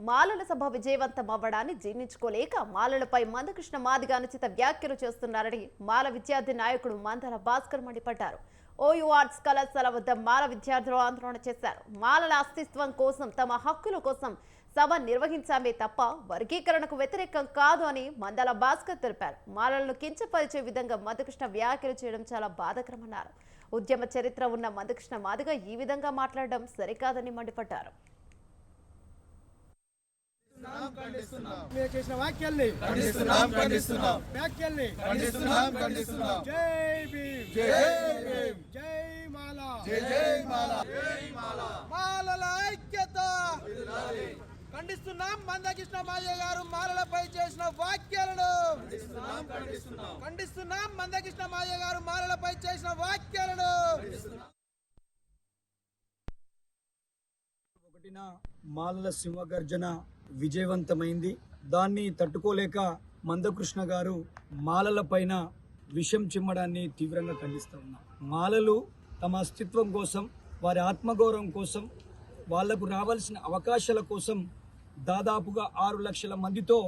మాలల సభ విజయవంతం అవ్వడాన్ని జీర్ణించుకోలేక మాలలపై మందకృష్ణ మాదిగ అనుచిత వ్యాఖ్యలు చేస్తున్నారని మాల విద్యార్థి నాయకుడు మందల భాస్కర్ మండిపడ్డారు. ఓయూ ఆర్ట్స్ కళాశాల వద్ద మాల విద్యార్థులు ఆందోళన చేశారు. మాలల అస్తిత్వం కోసం తమ హక్కుల కోసం సభ నిర్వహించామే తప్ప వర్గీకరణకు వ్యతిరేకం కాదు అని మందల భాస్కర్ తెలిపారు. మాలలను కించపరిచే విధంగా మధుకృష్ణ వ్యాఖ్యలు చేయడం చాలా బాధకరమన్నారు. ఉద్యమ చరిత్ర ఉన్న మధుకృష్ణ మాదిగ ఈ విధంగా మాట్లాడడం సరికాదని మండిపడ్డారు. మీరు చేసిన వాక్యాల్ని ఖండిస్తున్నాం ఖండిస్తున్నాం. వ్యాఖ్యల్ని ఖండిస్తున్నాం ఖండిస్తున్నాం. జై భీమ్. జై భీమ్. జై మాలా. జై జై మాల. మాలల ఐక్యత. ఖండిస్తున్నాం మందకృష్ణ మాల్య గారు మాలలపై చేసిన వ్యాఖ్యలను. ఖండిస్తున్నాం మందకృష్ణ మాల్య గారు మాలలపై చేసిన వ్యాఖ్యలను. ఒకటిన మాలల సింహగర్జన విజయవంతమైంది. దాన్ని తట్టుకోలేక మందకృష్ణ గారు మాలల పైన విషం చిమ్మడాన్ని తీవ్రంగా ఖండిస్తూ ఉన్నారు. మాలలు తమ అస్తిత్వం కోసం వారి ఆత్మగౌరవం కోసం వాళ్ళకు రావాల్సిన అవకాశాల కోసం దాదాపుగా ఆరు లక్షల మందితో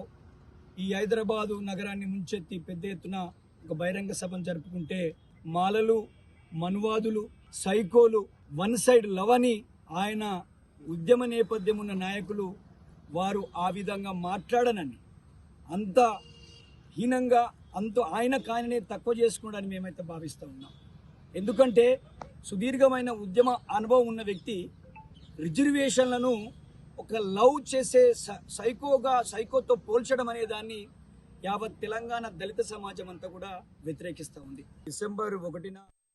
ఈ హైదరాబాదు నగరాన్ని ముంచెత్తి పెద్ద ఎత్తున ఒక బహిరంగ సభను జరుపుకుంటే మాలలు మనువాదులు సైకోలు వన్ సైడ్ లవని ఆయన ఉద్యమ నేపథ్యం ఉన్న నాయకులు వారు ఆ విధంగా మాట్లాడనని అంత హీనంగా అంత ఆయన కాయననే తక్కువ చేసుకోవడానికి మేమైతే భావిస్తూ ఉన్నాం. ఎందుకంటే సుదీర్ఘమైన ఉద్యమ అనుభవం ఉన్న వ్యక్తి రిజర్వేషన్లను ఒక లవ్ చేసే స- సైకోగా సైకోతో పోల్చడం అనే దాన్ని యావత్ తెలంగాణ దళిత సమాజం అంతా కూడా వ్యతిరేకిస్తూ ఉంది. డిసెంబర్ ఒకటిన